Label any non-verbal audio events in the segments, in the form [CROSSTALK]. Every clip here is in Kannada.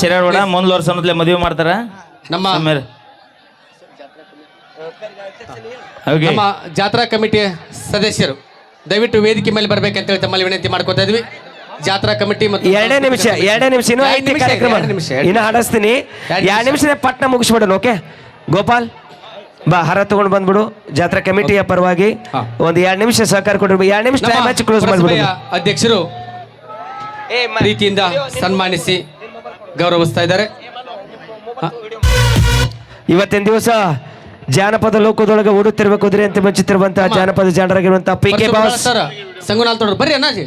ಚಿರಾಡೋಣ ಮುಂದ್ ವರ್ಷ ಅನ್ನೋದ್ಲೆ ಮದುವೆ ಮಾಡ್ತಾರ? ನಮ್ಮ ನಮ್ಮ ಜಾತ್ರಾ ಕಮಿಟಿ ಸದಸ್ಯರು ದಯವಿಟ್ಟು ವೇದಿಕೆ ಮೇಲೆ ಬರ್ಬೇಕಂತ ಹೇಳಿ ತಮ್ಮಲ್ಲಿ ವಿನಂತಿ ಮಾಡ್ಕೊತಾ ಇದ್ವಿ. ಜಾತ್ರಾ ಕಮಿಟಿ ಮತ್ತು ಎರಡೇ ನಿಮಿಷ ಎರಡೇ ನಿಮಿಷ ಇನ್ನೂ ಎರಡ್ ಐತಿ ನಿಮಿಷ, ಕಾರ್ಯಕ್ರಮ. ಎರಡ್ ನಿಮಿಷ, ಎರಡ್ ಇನ್ನು ಹಾಡಿಸ್ತೀನಿ. ಎರಡ್ ಎರಡು ನಿಮಿಷದ ಪಟ್ನ ಮುಗಿಸ್ಬಿಡೋಣ ಓಕೆ? ಗೋಪಾಲ್ ಬಾ ಹರ ತಗೊಂಡು ಬಂದ್ಬಿಡು. ಜಾತ್ರಾ ಕಮಿಟಿಯ ಪರವಾಗಿ ಹಾ. ಒಂದು ಎರಡು ನಿಮಿಷ ಸಹಕಾರ ಕೊಡ್ರಿ. ಎರಡು ನಿಮಿಷ ಟೈಮ್ ಹಚ್ಚಿ ಕ್ಲೋಸ್ ಮಾಡ್ಬಿಡು ಅಧ್ಯಕ್ಷರು ಪ್ರೀತಿಯಿಂದ ಸನ್ಮಾನಿಸಿ ಗೌರವಿಸ್ತಾ ಇದ್ದಾರೆ. ಇವತ್ತಿನ ದಿವಸ ಜಾನಪದ ಲೋಕದೊಳಗೆ ಓಡುತ್ತಿರುವ ಕುದುರೆ ಅಂತ ಮೆಚ್ಚುತ್ತಿರುವಂತಹ ಜಾನಪದ ಜಾಣರಾಗಿರುವಂತಹ P K boss sir Sangunal ತೋಡ್ರು ಬರ್ರಿ ಅಣ್ಣಾಜಿ.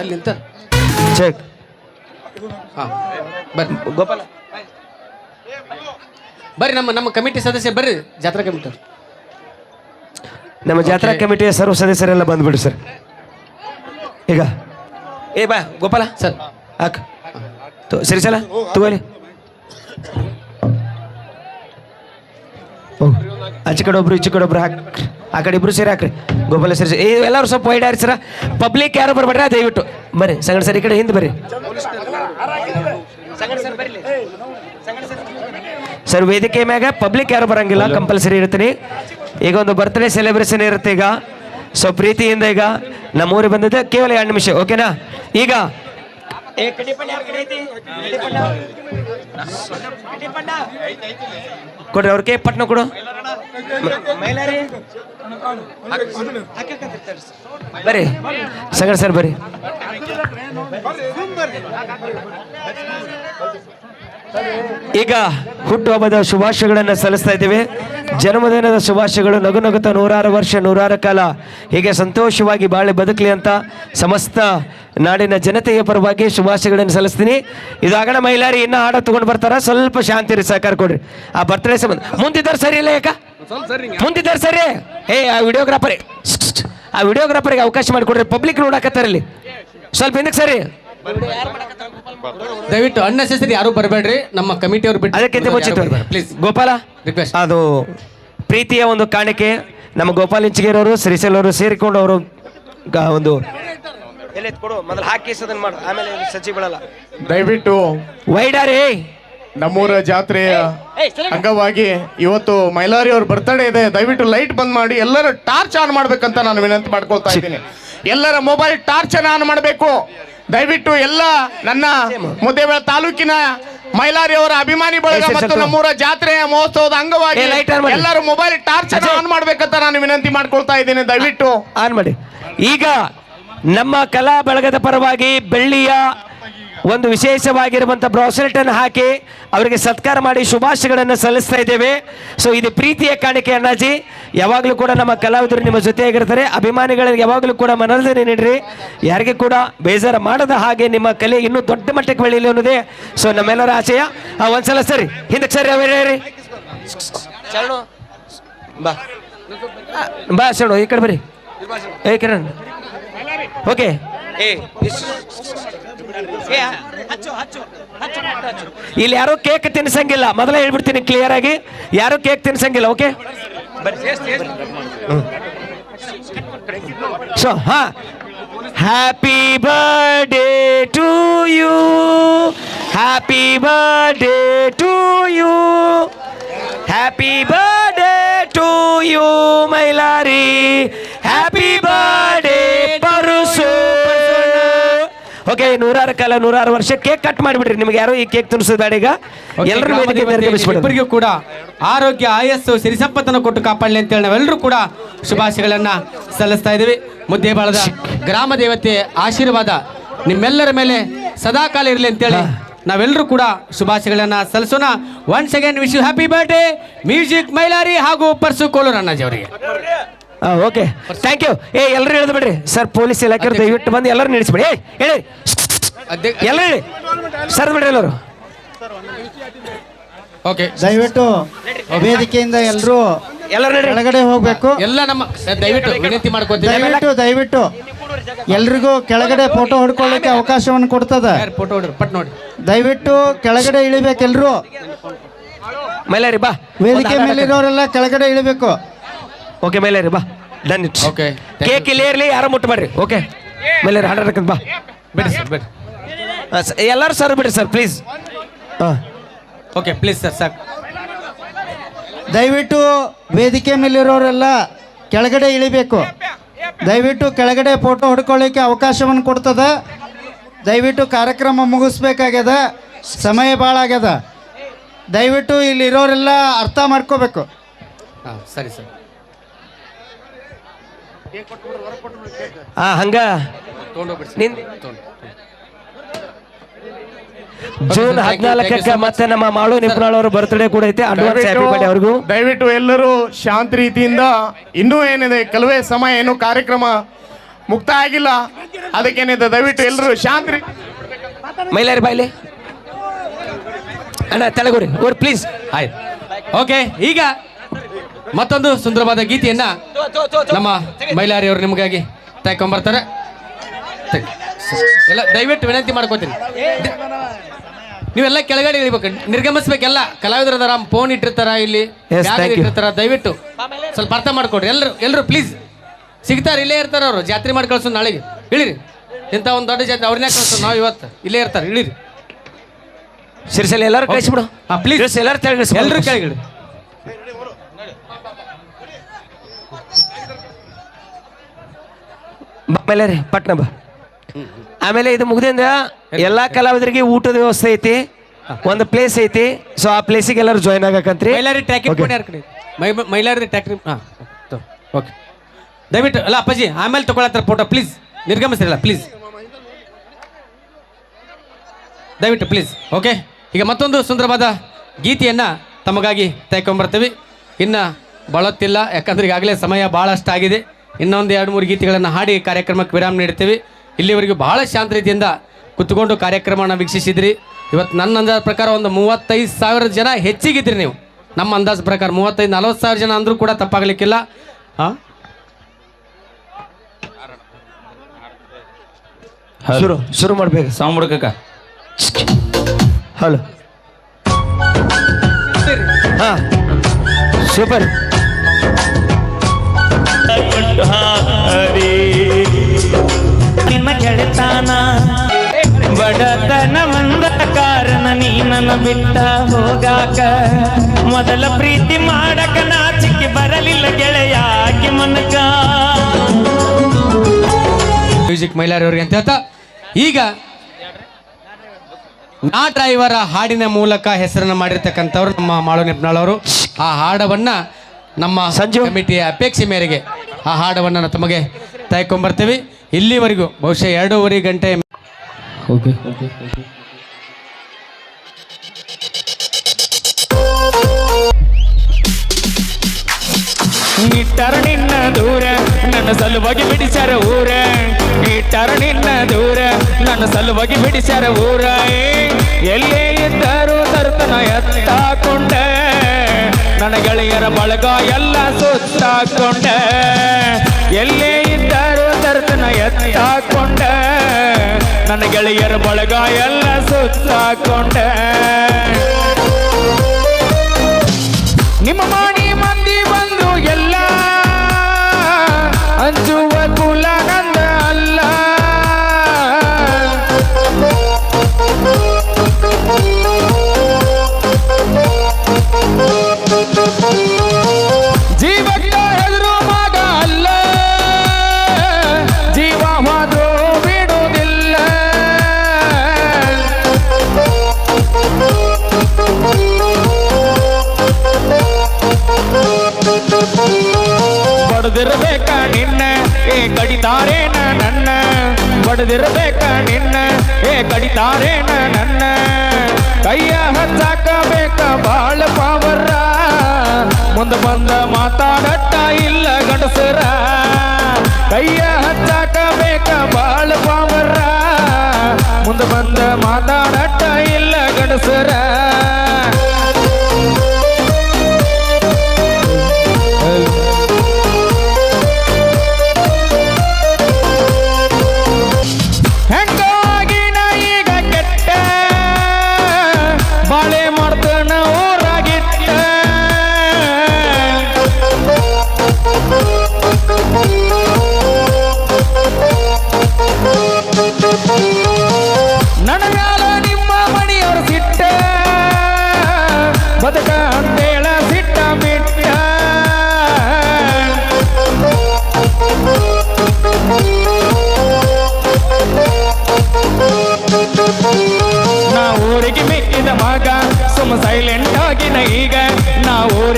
ಅಲ್ಲಿ ಚೆಕ್ ಗೋಪಾಲ. ಬರ್ರಿ ನಮ್ಮ ನಮ್ಮ ಕಮಿಟಿ ಸದಸ್ಯ ಬರ್ರಿ ಜಾತ್ರಾ ಕಮಿಟಿ ನಮ್ಮ ಜಾತ್ರಾ ಕಮಿಟಿಯ ಸರ್ವ ಸದಸ್ಯರೆಲ್ಲ ಬಂದ್ಬಿಡು ಸರ್. ಈಗ. ಏ, ಬಾ, ಗೋಪಾಲ, ಸರ್, ಹಾಕ. ಸರಿ, ಸಲ ಹೋಗ್. ಆಚೆ ಕಡೆ ಒಬ್ರು ಈಚೆ ಕಡೆ ಒಬ್ರು ಹಾಕ್. ಆ ಕಡೆ ಇಬ್ರು ಸೇರಿ ಹಾಕ್ರಿ. ಗೋಪಾಲ ಸರಿ ಏ, ಎಲ್ಲರೂ ಸ್ವಲ್ಪ ವೈಡ್ ಆರಿ ಸರ. ಪಬ್ಲಿಕ್ ಯಾರು ಬರ್ಬೇಡ್ರಿ ದಯವಿಟ್ಟು. ಬರ್ರಿ, ಸಂಗಡ ಸರ್ ಈ ಕಡೆ ಹಿಂದೆ ಬರ್ರಿ. ಸರ್, ವೇದಿಕೆ ಮ್ಯಾಗ ಪಬ್ಲಿಕ್ ಯಾರು ಬರಂಗಿಲ್ಲ ಕಂಪಲ್ಸರಿ ಇರ್ತೀನಿ. ಈಗ ಒಂದು ಬರ್ತ್ಡೇ ಸೆಲೆಬ್ರೇಷನ್ ಇರುತ್ತೆ ಈಗ. ಸೊ ಪ್ರೀತಿಯಿಂದ ಈಗ ನಮ್ಮೂರಿಗೆ ಬಂದಿದ್ದೆ ಕೇವಲ ಎರಡು ನಿಮಿಷ ಓಕೆನಾ? ಈಗ ಕೊಡ್ರಿ ಅವ್ರ ಕೇಕ್ ಪಟ್ನ ಕೊಡು. ಬರ್ರಿ ಸಗಡ್ ಸರ್ ಬರ್ರಿ. ಈಗ ಹುಟ್ಟುಹಬ್ಬದ ಶುಭಾಶಯಗಳನ್ನು ಸಲ್ಲಿಸ್ತಾ ಇದ್ದೇವೆ. ಜನ್ಮದಿನದ ಶುಭಾಶಯಗಳು ನಗು ನಗುತ್ತಾ ನೂರಾರು ವರ್ಷ ನೂರಾರು ಕಾಲ ಹೀಗೆ ಸಂತೋಷವಾಗಿ ಬಾಳೆ ಬದುಕಲಿ ಅಂತ ಸಮಸ್ತ ನಾಡಿನ ಜನತೆಯ ಪರವಾಗಿ ಶುಭಾಶಯಗಳನ್ನು ಸಲ್ಲಿಸ್ತೀನಿ. ಇದಾಗಣ ಮಹಿಳೆಯರು ಇನ್ನೂ ಹಾಡ ತಗೊಂಡು ಬರ್ತಾರ ಸ್ವಲ್ಪ ಶಾಂತಿ ರೀ ಸಹಕಾರ ಕೊಡ್ರಿ. ಆ ಬರ್ತಡೇ ಸಂಬಂಧ ಮುಂದಿದ್ದಾರೆ ಸರಿ ಇಲ್ಲ ಯಾಕ? ಮುಂದಿದ್ದಾರೆ ಸರಿ ಏ ಆ ವಿಡಿಯೋಗ್ರಾಫರ್ ಆ ವಿಡಿಯೋಗ್ರಾಫರ್ಗೆ ಅವಕಾಶ ಮಾಡಿಕೊಡ್ರಿ ಪಬ್ಲಿಕ್ ನೋಡಕತ್ತಾರಲ್ಲಿ ಸ್ವಲ್ಪ ಹಿಂದಕ್ಕೆ ಸರಿ. ದಯವಿಟ್ಟು ಅನ್ನೆಸೆಸರಿ ಯಾರು ಬರಬೇಡ್ರಿ. ನಮ್ಮ ಕಮಿಟಿಯವರು ಬಿಟ್ಟು ಅದಕ್ಕಿಂತ ಮುಂಚಿತ ಪ್ಲೀಸ್ ಗೋಪಾಲ ರಿಕ್ವೆಸ್ಟ್ ಅದು ಪ್ರೀತಿಯ ಒಂದು ಕಾಣಿಕೆ. ನಮ್ಮ ಗೋಪಾಲ್ ಇಂಚಿಗೇರವರು ಶ್ರೀಶೈಲ್ ಅವರು ಸೇರಿಕೊಂಡು ಅವರು ಗ- ಒಂದು ಕೊಡು. ಮೊದಲು ಹಾಕಿ ಅದನ್ನ ಮಾಡು. ಆಮೇಲೆ ಸಜ್ಜಿ ಬೀಳಲ್ಲ ದಯವಿಟ್ಟು ವೈಡಾರಿ. ನಮ್ಮೂರ ಜಾತ್ರೆಯ ಅಂಗವಾಗಿ ಇವತ್ತು ಮೈಲಾರಿ ಅವ್ರ ಬರ್ತಡೇ ಇದೆ. ದಯವಿಟ್ಟು ಲೈಟ್ ಬಂದ್ ಮಾಡಿ. ಎಲ್ಲರೂ ಟಾರ್ಚ್ ಆನ್ ಮಾಡ್ಬೇಕಂತ ನಾನು ವಿನಂತಿ ಮಾಡ್ಕೊಳ್ತಾ ಇದ್ದೀನಿ. ಎಲ್ಲರ ಮೊಬೈಲ್ ಟಾರ್ಚ್ ಅನ್ನ ಆನ್ ಮಾಡಬೇಕು. ದಯವಿಟ್ಟು ಎಲ್ಲ ನನ್ನ ಮುದ್ದೇಬೇಳ ತಾಲೂಕಿನ ಮೈಲಾರಿ ಅವರ ಅಭಿಮಾನಿ ಬಳಗ ಮತ್ತು ನಮ್ಮೂರ ಜಾತ್ರೆಯ ಮಹೋತ್ಸವದ ಅಂಗವಾಗಿ. ಎಲ್ಲರೂ ಮೊಬೈಲ್ ಟಾರ್ಚ್. ಆನ್ ಮಾಡ್ಬೇಕಂತ ನಾನು ವಿನಂತಿ ಮಾಡ್ಕೊಳ್ತಾ ಇದ್ದೀನಿ ದಯವಿಟ್ಟು ಆನ್ ಮಾಡಿ ಈಗ ನಮ್ಮ ಕಲಾ ಬಳಗದ ಪರವಾಗಿ ಬೆಳ್ಳಿಯ ಒಂದು ವಿಶೇಷವಾಗಿರುವಂಥ ಬ್ರಾಸ್ಲೆಟ್ ಅನ್ನು ಹಾಕಿ ಅವರಿಗೆ ಸತ್ಕಾರ ಮಾಡಿ ಶುಭಾಶಯಗಳನ್ನು ಸಲ್ಲಿಸ್ತಾ ಇದ್ದೇವೆ. ಸೊ ಇದು ಪ್ರೀತಿಯ ಕಾಣಿಕೆ ಅಣ್ಣಾಜಿ. ಯಾವಾಗಲೂ ಕೂಡ ನಮ್ಮ ಕಲಾವಿದರು ನಿಮ್ಮ ಜೊತೆಯಾಗಿರ್ತಾರೆ. ಅಭಿಮಾನಿಗಳಿಗೆ ಯಾವಾಗಲೂ ಕೂಡ ಮನರಂಜನೆ ನೀಡ್ರಿ. ಯಾರಿಗೆ ಕೂಡ ಬೇಜಾರು ಮಾಡದ ಹಾಗೆ ನಿಮ್ಮ ಕಲೆ ಇನ್ನೂ ದೊಡ್ಡ ಮಟ್ಟಕ್ಕೆ ಬೆಳೀಲಿ ಅನ್ನೋದೇ ಸೊ ನಮ್ಮೆಲ್ಲರ ಆಶಯ. ಆ, ಒಂದ್ಸಲ ಸರಿ ಹಿಂದಕ್ಕೆ ಸರಿ ಅವರೇ ಬಾ ಸೇಣು ಬಾ. ಶರಣು ಈ ಕಡೆ ಬರ್ರಿ ಏ ಕಿರಣ್. ಓಕೆ ಏ ಇಲ್ಲಿ ಯಾರು ಕೇಕ್ ತಿನ್ಸಂಗಿಲ್ಲ ಮೊದಲೇ ಹೇಳ್ಬಿಡ್ತೀನಿ ಕ್ಲಿಯರ್ ಆಗಿ. ಯಾರು ಕೇಕ್ ತಿನ್ಸಂಗಿಲ್ಲ ಓಕೆ ಸೊ ಹಾ. Happy birthday to you happy birthday to you happy birthday to you Mailari happy okay ನೂರಾರು ಕಾಲ ನೂರಾರು ವರ್ಷ ಕೇಕ್ ಕಟ್ ಮಾಡಿಬಿಡ್ರಿ. ನಿಮ್ಗೆ ಯಾರು ಈ ಕೇಕ್ ತಿನ್ಸೋದು ಬೇಡ ಈಗ ಎಲ್ಲರೂ ವೇದಿಕೆ ಮೇಲೆ ಕಳಿಸ್ಬಿಡೋದು. ಇಬ್ಬರಿಗೂ ಕೂಡ ಆರೋಗ್ಯ ಆಯಸ್ಸು ಸಿರಿ ಸಂಪತ್ತನ್ನು ಕೊಟ್ಟು ಕಾಪಾಡಲಿ ಅಂತೇಳಿ ನಾವೆಲ್ಲರೂ ಕೂಡ ಶುಭಾಶಯಗಳನ್ನ ಸಲ್ಲಿಸ್ತಾ ಇದ್ದೀವಿ. ಮುದ್ದೇಬಾಳದ ಗ್ರಾಮ ದೇವತೆ ಆಶೀರ್ವಾದ ನಿಮ್ಮೆಲ್ಲರ ಮೇಲೆ ಸದಾಕಾಲ ಇರಲಿ ಅಂತೇಳಿ ನಾವೆಲ್ಲರೂ ಕೂಡ ಶುಭಾಶಯಗಳನ್ನ ಸಲ್ಲಿಸೋಣ. Once again wish you happy birthday music Mailari ಹಾಗೂ ಪರ್ಸು ಕೋಲು ಅಣ್ಣಾಜಿ ಅವರಿಗೆ. ಓಕೆ. ಥ್ಯಾಂಕ್ ಯು ಏ ಎಲ್ಲರೂ ಹೇಳಿದ್ ಬಿಡ್ರಿ. ಸರ್ ಪೊಲೀಸ್ ಇಲಾಖೆ ದಯವಿಟ್ಟು ಬಂದು ಎಲ್ಲರೂ ನಿಲ್ಲಿಸ್ಬಿಡಿ. ಏ ಹೇಳಿ. ಎಲ್ಲ ಎಲ್ಲರೂ ಹೇಳಿ. ಸರ್ ಬಿಡ್ರಿ ಎಲ್ಲರು. ಓಕೆ ದಯವಿಟ್ಟು ವೇದಿಕೆಯಿಂದ ಎಲ್ಲರೂ ಎಲ್ಲರೂ ಕೆಳಗಡೆ ಹೋಗ್ಬೇಕು. ಎಲ್ಲ ನಮ್ಮ ದಯವಿಟ್ಟು ವಿನಂತಿ ಮಾಡ್ಕೋತೀವಿ ದಯವಿಟ್ಟು ದಯವಿಟ್ಟು. ಎಲ್ರಿಗೂ ಕೆಳಗಡೆ ಫೋಟೋ ಹೊಡ್ಕೊಳ್ಳಿಕ್ಕೆ ಅವಕಾಶವನ್ನು ಕೊಡ್ತದ. ಫೋಟೋ ಹೊಡ್ರಿ? ಪಟ್ ನೋಡಿ. ದಯವಿಟ್ಟು ಕೆಳಗಡೆ ಇಳಿಬೇಕು ಎಲ್ರು. ಮೈಲಾರಿ ಬಾ. ವೇದಿಕೆ ಮೇಲಿರೋರೆಲ್ಲ ಕೆಳಗಡೆ ಇಳಿಬೇಕು. ಓಕೆ ಮೇಲೆ ರೀ ಬಾ ಡನ್ ಇಟ್ ಓಕೆ ಕೇಕ್ ಇಲ್ಲೇ ಇರಲಿ ಯಾರು ಮುಟ್ಟಬೇಡ್ರಿ ಓಕೆ ಮೈಲಾರಿ ಹಾಡಕಂತ ಬಾ. ಬಿಡಿ ಸರ್ ಬಿಡಿ ಎಲ್ಲರೂ ಸರ್ ಬಿಡಿ ಸರ್ ಪ್ಲೀಸ್ ಹಾಂ ಓಕೆ ಪ್ಲೀಸ್ ಸರ್ ಸಾಕು ದಯವಿಟ್ಟು ವೇದಿಕೆ ಮೇಲಿರೋರೆಲ್ಲ ಕೆಳಗಡೆ ಇಳಿಬೇಕು. ದಯವಿಟ್ಟು ಕೆಳಗಡೆ ಫೋಟೋ ಹೊಡ್ಕೊಳ್ಳಿಕ್ಕೆ ಅವಕಾಶವನ್ನು ಕೊಡ್ತದೆ. ದಯವಿಟ್ಟು ಕಾರ್ಯಕ್ರಮ ಮುಗಿಸ್ಬೇಕಾಗ್ಯದ. ಸಮಯ ಭಾಳ ಆಗ್ಯದ ದಯವಿಟ್ಟು ಇಲ್ಲಿರೋರೆಲ್ಲ ಅರ್ಥ ಮಾಡ್ಕೋಬೇಕು. ಹಾಂ ಸರಿ ಸರ್. ಹಾಂ ಹಂಗ? ಜೂನ್ ಹದಿನಾಲ್ಕಕ್ಕೆ ಮತ್ತೆ ನಮ್ಮ ಮಾಳು ನಿಪುಣಾಳ್ ಅವ್ರ ಬರ್ತ್ಡೇ ಕೂಡ ಐತೆ. ಅಡ್ವಾನ್ಸ್ ಹ್ಯಾಪಿ ಬರ್ಡೇ ಅವ್ರಿಗೂ. ದಯವಿಟ್ಟು ಎಲ್ಲರೂ ಶಾಂತ ರೀತಿಯಿಂದ ಇನ್ನೂ ಏನಿದೆ ಕೆಲವೇ ಸಮಯ ಏನು ಕಾರ್ಯಕ್ರಮ ಮುಕ್ತಾಯ ಆಗಿಲ್ಲ. ಅದಕ್ಕೇನಿದೆ ದಯವಿಟ್ಟು ಎಲ್ಲರೂ ಶಾಂತ ಮೈಲಾರಿ ಬಾಯ್ಲಿ. ಅಣ್ಣ ತಲೆಗೋರಿ ಓರ್ ಪ್ಲೀಸ್ ಆಯ್ತು. ಓಕೆ ಈಗ ಮತ್ತೊಂದು ಸುಂದರವಾದ ಗೀತೆಯನ್ನ ನಮ್ಮ ಮೈಲಾರಿ ಅವರು ನಿಮಗಾಗಿ ತಾಯ್ಕೊಂಬರ್ತಾರೆ ಎಲ್ಲ ದಯವಿಟ್ಟು ವಿನಂತಿ ಮಾಡ್ಕೋತೀನಿ. ನೀವೆಲ್ಲ ಕೆಳಗಡೆ ಇಳಿಬೇಕು. ನಿರ್ಗಮಿಸ್ಬೇಕೆಲ್ಲ. ಕಲಾವಿದರ ಅದಾರ ಫೋನ್ ಇಟ್ಟಿರ್ತಾರ ಇಲ್ಲಿ? ಇಟ್ಟಿರ್ತಾರ? ದಯವಿಟ್ಟು. ಸ್ವಲ್ಪ ಅರ್ಥ ಮಾಡ್ಕೊಡ್ರಿ. ಎಲ್ಲರೂ ಎಲ್ಲರೂ ಪ್ಲೀಸ್ ಸಿಗ್ತಾರೆ ಇಲ್ಲೇ ಇರ್ತಾರ ಅವರು. ಜಾತ್ರೆ ಮಾಡಿ ಕಳ್ಸೋದು ನಾಳೆಗೆ. ಇಳಿರಿ. ಇಂಥ ಒಂದು ದೊಡ್ಡ ಜಾತ್ರೆ ಅವ್ರನ್ನೇ ಕಳ್ಸೋದು ನಾವು ಇವತ್ತು. ಇಲ್ಲೇ ಇರ್ತಾರೆ. ಇಳಿರಿ. ಶಿರ್ಸಲ್ಲಿ ಎಲ್ಲರೂ ಕಳಿಸ್ಬಿಡು ಪ್ಲೀಸ್ ಎಲ್ಲರೂ ಕೆಳಗಿಡಿ ಎಲ್ಲರೂ ಕೆಳಗಿಳಿ ರೀ ಪಟ್ನ ಬಾ. ಆಮೇಲೆ ಇದು ಮುಗ್ದಿಂದ ಎಲ್ಲಾ ಕಲಾವಿದರಿಗೆ ಊಟದ ವ್ಯವಸ್ಥೆ ಐತಿ ಒಂದು ಪ್ಲೇಸ್ ಐತಿ. ಸೊ ಆ ಪ್ಲೇಸಿಗೆ ಎಲ್ಲರೂ ಜಾಯ್ನ್ ಆಗಕಂತ್ರಿ. Mailari tracking Okay. ಪೋಣಿ ಕಡೆ ಮೈ ಮೈಲಾರಿ ಟ್ರ್ಯಾಕಿಂಗ್ ಹಾಂ ಓಕೆ ದಯವಿಟ್ಟು ಅಲ್ಲ ಅಪ್ಪಾಜಿ ಆಮೇಲೆ ತಗೊಳತ್ತಾರ ಫೋಟೋ ಪ್ಲೀಸ್ ನಿರ್ಗಮಿಸ್ರಲ್ಲ ಪ್ಲೀಸ್ ದಯವಿಟ್ಟು ಪ್ಲೀಸ್ ಓಕೆ ಈಗ ಮತ್ತೊಂದು ಸುಂದರವಾದ ಗೀತೆಯನ್ನು ತಮಗಾಗಿ ತೆಗೆಕೊಂಬರ್ತೀವಿ ಇನ್ನು ಬಳತ್ತಿಲ್ಲ ಯಾಕಂದ್ರೆ ಈಗಾಗಲೇ ಸಮಯ ಭಾಳಷ್ಟು ಆಗಿದೆ ಇನ್ನೊಂದು ಎರಡು ಮೂರು ಗೀತೆಗಳನ್ನು ಹಾಡಿ ಕಾರ್ಯಕ್ರಮಕ್ಕೆ ವಿರಾಮ ನೀಡ್ತೀವಿ ಇಲ್ಲಿವರೆಗೂ ಬಹಳ ಶಾಂತ ರೀತಿಯಿಂದ ಕುತ್ಕೊಂಡು ಕಾರ್ಯಕ್ರಮನ ವೀಕ್ಷಿಸಿದ್ರಿ. ಇವತ್ತು ನನ್ನ ಅಂದಾಜು ಪ್ರಕಾರ ಒಂದು ಮೂವತ್ತೈದು ಸಾವಿರ ಜನ ಹೆಚ್ಚಿಗಿದ್ರಿ ನೀವು. ನಮ್ಮ ಅಂದಾಜು ಪ್ರಕಾರ ಮೂವತ್ತೈದು ನಲವತ್ತು ಸಾವಿರ ಜನ ಅಂದರೂ ಕೂಡ ತಪ್ಪಾಗಲಿಕ್ಕಿಲ್ಲ. ಹಾಂ? ಶುರು ಶುರು ಮಾಡ್ಬೇಕು. ಸಾಂಗ್ ಬಿಡ್ಕಕ್ಕ ಹಲೋ ಹಾಂ. ಸೂಪರ್ ನಿನ್ನ ಗೆಳೆತಾನ ಬಡತನ ಒಂದ ಕಾರಣ ನೀ ನನ್ನ ಬಿಟ್ಟ ಹೋಗಾಕ. ಮೊದಲ ಪ್ರೀತಿ ಮಾಡಕ ನಾಚಿಕೆ ಬರಲಿಲ್ಲ ಗೆಳೆಯಾಕೆ ಮನಕ. ಮ್ಯೂಸಿಕ್ ಮೈಲಾರಿ ಅವರಿಗೆ ಅಂತ ಹೇಳ್ತಾ ಈಗ ನಾ ಡ್ರೈವರ ಹಾಡಿನ ಮೂಲಕ ಹೆಸರನ್ನ ಮಾಡಿರ್ತಕ್ಕಂಥವ್ರು ನಮ್ಮ ಮಾಳು ನೆಪ್ನಾಳವರು ಆ ಹಾಡವನ್ನ ನಮ್ಮ ಸಂಜೆ. ಕಮಿಟಿಯ ಅಪೇಕ್ಷೆ ಮೇರೆಗೆ ಆ ಹಾಡವನ್ನು ನಾವು ತಮಗೆ ಬರ್ತೀವಿ ಇಲ್ಲಿವರೆಗೂ ಬಹುಶಃ ಎರಡೂವರೆ ಗಂಟೆ ಓಕೆ ಇಟ್ಟರ ನಿನ್ನ ದೂರ ನನ್ನ ಸಲುವಾಗಿ ಬಿಡಿಸ್ಯಾರ ಊರ. ಇಟ್ಟಾರ ನಿನ್ನ ದೂರ ನನ್ನ ಸಲುವಾಗಿ ಬಿಡಿಸ್ಯಾರ ಊರ. ಏ, ಎಲ್ಲೇ ಇದ್ದರೂ ತರ್ತನ ಎತ್ತಾಕೊಂಡ ನನ್ನ ಗೆಳೆಯರ ಬಳಗ ಎಲ್ಲ ಸುತ್ತಾಕೊಂಡೆ. ಎಲ್ಲೇ ಇದ್ದರೂ ತರ್ತನ ಎತ್ತಾಕೊಂಡೆ. ನನ್ನ ಗೆಳೆಯರ ಬಳಗ ಎಲ್ಲ ಸುತ್ತಾಕೊಂಡೆ. ನಿಮ್ಮ ಮಾಡಿ ಮಂದಿ ಬಂದು ಎಲ್ಲ ಅಂಜುವ ಏ ಕಡಿತಾರೇನ ನನ್ನ ಬಡದಿರ್ಬೇಕ ನಿನ್ನ ಏ ಕಡಿತಾರೇನ ನನ್ನ ಕೈಯ ಹಚ್ಚಾಕ ಬೇಕ ಬಾಳ ಪಾವರ ಮುಂದೆ ಬಂದ ಮಾತಾಡಟ್ಟ ಇಲ್ಲ ಗಂಡಸರ ಕೈಯ ಹಚ್ಚಾಕ ಬೇಕ ಬಾಳ ಪಾವರ ಮುಂದೆ ಬಂದ ಮಾತಾಡಟ್ಟ ಇಲ್ಲ ಗಂಡಸರ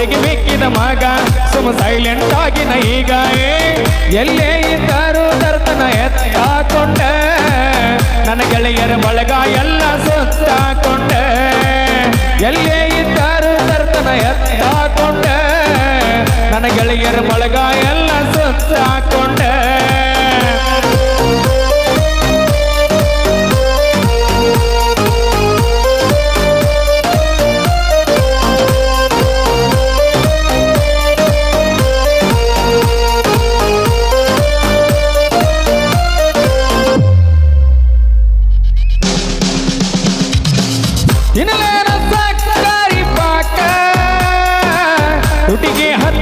ಊರಿಗೆ ಮಗ, ಸುಮ ಸೈಲೆಂಟ್ ಆಗಿನ ಈಗ ಎಲ್ಲೇ ಇದ್ದರೂ ದರ್ತನ ಎತ್ತಾಕೊಂಡ. ನನ್ನ ಗೆಳೆಯರ ಬಳಗ ಎಲ್ಲ ಸುತ್ತಾಕೊಂಡ. ಎಲ್ಲೇ ಇದ್ದರೂ ದರ್ತನ ಎತ್ತಾಕೊಂಡ. ನನ್ನ ಗೆಳೆಯರ ಬಳಗ ಎಲ್ಲ ಸುತ್ತಾಕೊಂಡ. 你 [LAUGHS]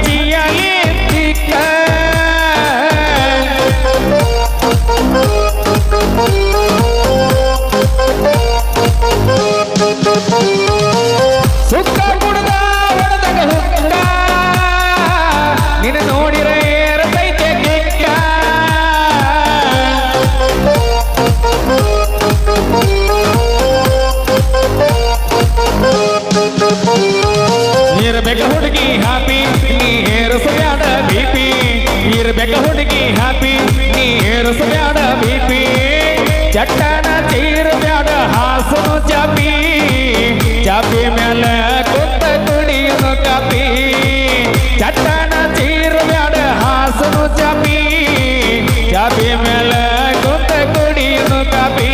ಇರ್ಬೇಕ ಹುಡುಗಿ ಹ್ಯಾಪಿ ನೀ ಏರಿಸಬ್ಯಾಡ ಬಿಪಿ ಇರ್ಬೇಕ ಹುಡುಗಿ ಹ್ಯಾಪಿ ನೀ ಏರಿಸಬ್ಯಾಡ ಬಿಪಿ ಚಟ್ಟನ ಚೀರಬ್ಯಾಡ ಹಾಸನು ಚಾಪಿ ಚಾಪಿ ಮೇಲೆ ಕುತ್ತ ಕುಡಿಯುನು ಕಾಪಿ ಚಟ್ಟನ ಚೀರಬ್ಯಾಡ ಹಾಸನು ಚಾಪಿ ಚಾಪಿ ಮೇಲೆ ಕುತ್ತ ಕುಡಿಯುನು ಕಾಪಿ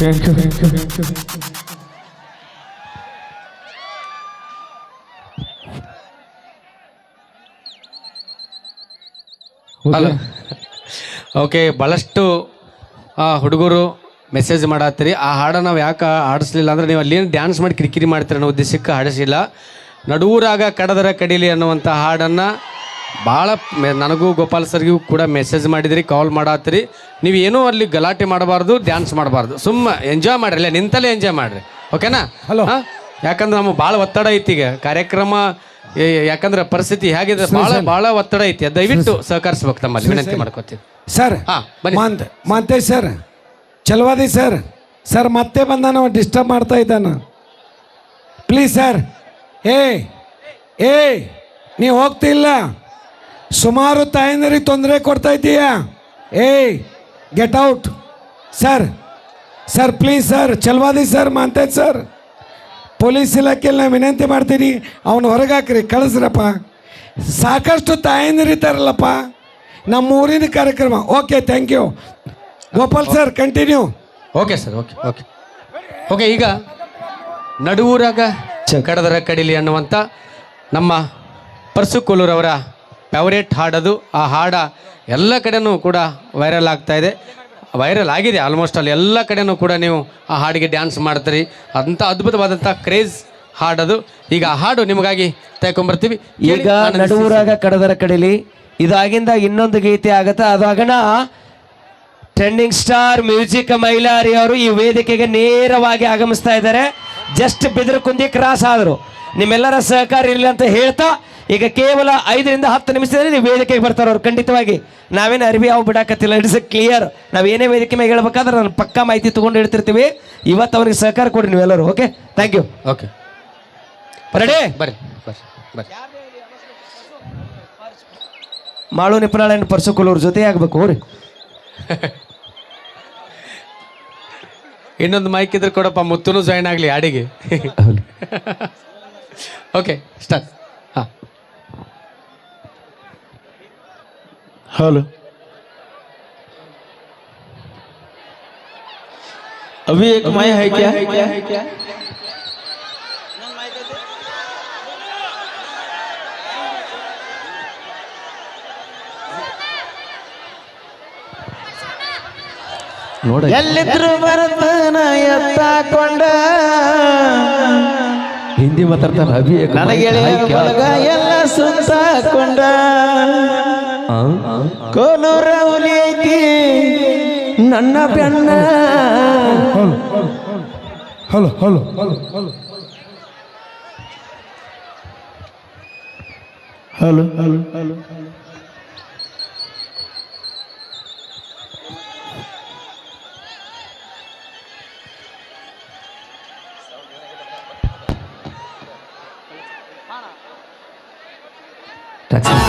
ಅಲ್ಲ ಓಕೆ ಭಾಳಷ್ಟು ಹುಡುಗರು ಮೆಸೇಜ್ ಮಾಡತ್ತೀರಿ. ಆ ಹಾಡ ನಾವು ಯಾಕೆ ಆಡಿಸ್ಲಿಲ್ಲ ಅಂದ್ರೆ ನೀವು ಅಲ್ಲೇನು ಡ್ಯಾನ್ಸ್ ಮಾಡಿ ಕಿರಿಕಿರಿ ಮಾಡ್ತೀರಿ ಅನ್ನೋ ಉದ್ದೇಶಕ್ಕೆ ಹಾಡಿಸಿಲ್ಲ. ನಡುವರಾಗ ಕಡದರ ಕಡಿಲಿ ಅನ್ನುವಂಥ ಹಾಡನ್ನು ಭಾಳ ಮೆ- ನನಗೂ ಗೋಪಾಲ್ ಸರ್ಗೂ ಕೂಡ ಮೆಸೇಜ್ ಮಾಡಿದಿರಿ ಕಾಲ್ ಮಾಡತ್ತೀರಿ. ನೀವು ಏನೂ ಅಲ್ಲಿ ಗಲಾಟೆ ಮಾಡಬಾರ್ದು ಡ್ಯಾನ್ಸ್ ಮಾಡಬಾರ್ದು. ಸುಮ್ಮ ಎಂಜಾಯ್ ಮಾಡ್ರಿ ಅಲ್ಲೇ ನಿಂತಲ್ಲೇ ಎಂಜಾಯ್ ಮಾಡಿರಿ. ಓಕೆನಾ? ಹಲೋ ಯಾಕಂದ್ರೆ ನಮಗೆ ಭಾಳ ಒತ್ತಡ ಐತಿ ಈಗ. ಕಾರ್ಯಕ್ರಮ ಯಾಕಂದ್ರೆ ಪರಿಸ್ಥಿತಿ ಹೇಗಿದೆ ಬಹಳ ಬಹಳ ಒತ್ತಡ ಐತಿ. ದಯವಿಟ್ಟು ಸಹಕರಿಸ್ಬೇಕು ತಮ್ಮಲ್ಲಿ. ವಿನಂತಿ ಮಾಡ್ಕೋತೀವಿ. ಸರ್ ಹಾ, ಮಂತೆ ಮಾಂತ್ ಸರ್ ಚಲವಾದಿ ಸರ್. ಸರ್ ಮತ್ತೆ ಬಂದಾನ ಡಿಸ್ಟರ್ಬ್ ಮಾಡ್ತಾ ಇದ್ದಾನ. ಪ್ಲೀಸ್ ಸರ್ ಏ ಏ ನೀವು ಹೋಗ್ತಿಲ್ಲ ಸುಮಾರು ತಾಯಂದರಿಗೆ ತೊಂದರೆ ಕೊಡ್ತಾ ಇದ್ದೀಯಾ ಏಯ್ get out sir sir please sir Chalavadi sir Mantesh sir. Police ಇಲಾಖೆಯಲ್ಲಿ ನಾನು ವಿನಂತಿ ಮಾಡ್ತೀನಿ ಅವನು ಹೊರಗಾಕ್ರಿ ಕಳಿಸ್ರಪ್ಪ. ಸಾಕಷ್ಟು ತಾಯಂದಿರಿತಾರಲ್ಲಪ್ಪ ನಮ್ಮ ಊರಿನ ಕಾರ್ಯಕ್ರಮ. Okay thank you Gopal sir continue okay sir okay okay okay ಈಗ ನಡುವೂರಾಗ ಕಡದರ ಕಡಿಲಿ ಅನ್ನುವಂಥ ನಮ್ಮ ಪರ್ಸು ಕೋಲೂರವರ ಫೇವರೇಟ್ ಹಾಡದು. ಆ ಹಾಡ ಎಲ್ಲ ಕಡೆನೂ ಕೂಡ ವೈರಲ್ ಆಗ್ತಾ ಇದೆ. ವೈರಲ್ ಆಗಿದೆ ಆಲ್ಮೋಸ್ಟ್ ಅಲ್ಲಿ. ಎಲ್ಲ ಕಡೆನೂ ಕೂಡ ನೀವು ಆ ಹಾಡಿಗೆ ಡ್ಯಾನ್ಸ್ ಮಾಡ್ತೀರಿ. ಅಂಥ ಅದ್ಭುತವಾದಂಥ ಕ್ರೇಜ್ ಹಾಡದು. ಈಗ ಆ ಹಾಡು ನಿಮಗಾಗಿ ತೆಗೆಕೊಂಬರ್ತೀವಿ ಈಗ ನಡುವರಾಗ ಕಡದರ ಕಡಿಲಿ. ಇದಾಗಿಂದ ಇನ್ನೊಂದು ಗೀತೆ ಆಗುತ್ತೆ. ಅದಾಗಣ ಟ್ರೆಂಡಿಂಗ್ ಸ್ಟಾರ್ ಮ್ಯೂಸಿಕ್ ಮೈಲಾರಿ ಅವರು ಈ ವೇದಿಕೆಗೆ ನೇರವಾಗಿ ಆಗಮಿಸ್ತಾ ಇದ್ದಾರೆ. ಜಸ್ಟ್ ಬೆದರು ಕುಂದಿ ಕ್ರಾಸ್ ಆದರು. ನಿಮ್ಮೆಲ್ಲರ ಸಹಕಾರ ಇರಲಿ ಅಂತ ಹೇಳ್ತಾ ಈಗ ಕೇವಲ ಐದರಿಂದ ಹತ್ತು ನಿಮಿಷದಲ್ಲಿ ನೀವು ವೇದಿಕೆಗೆ ಬರ್ತಾರೆ ಅವ್ರು. ಖಂಡಿತವಾಗಿ. ನಾವೇನು ಅರಿವಿ ಯಾವ ಬಿಡಾಕತ್ತಿಲ್ಲ. ಇಟ್ಸ್ ಕ್ಲಿಯರ್ ನಾವು ಏನೇ ವೇದಿಕೆ ಮೇಲೆ ಹೇಳ್ಬೇಕಾದ್ರೆ ನಾನು ಪಕ್ಕಾ ಮಾಹಿತಿ ತೊಗೊಂಡು ಹೇಳ್ತಿರ್ತೀವಿ. ಇವತ್ತು ಅವ್ರಿಗೆ ಸಹಕಾರ ಕೊಡಿ ನೀವೆಲ್ಲರೂ okay thank you okay ready ಬರ್ರಿ ಬರ್ರಿ ಬರ್ರಿ. ಮಾಳು ನಿಪುಣಾಳನ್ ಪರ್ಸುಕುಲೂರ್ ಜೊತೆ ಆಗ್ಬೇಕು ರೀ [LAUGHS] ಇನ್ನೊಂದು ಮೈಕ್ ಇದ್ರೆ ಕೊಡಪ್ಪ ಮುತ್ತೂ ಜಾಯ್ನ್ ಆಗಲಿ ಅಡಿಗೆ ಓಕೆ ಸ್ಟಾರ್ಟ್ ಹಾಂ हेलो अभी एक माई है क्या ಎಲ್ಲಿದ್ರು ಬರತನ ಎತ್ತಾಕೊಂಡ हिंदी ಮಾತಾಡ್ತಾರ ಅಭಿ एक ನನಗೆ ಬಳಗ ಎಲ್ಲ ಸುತ್ತಾಕೊಂಡ ಕೋಲೂರ ಹುಲಿಯೈತಿ ನನ್ನ ಬೆನ್ನ hello hello hello hello hello hello hello That's it.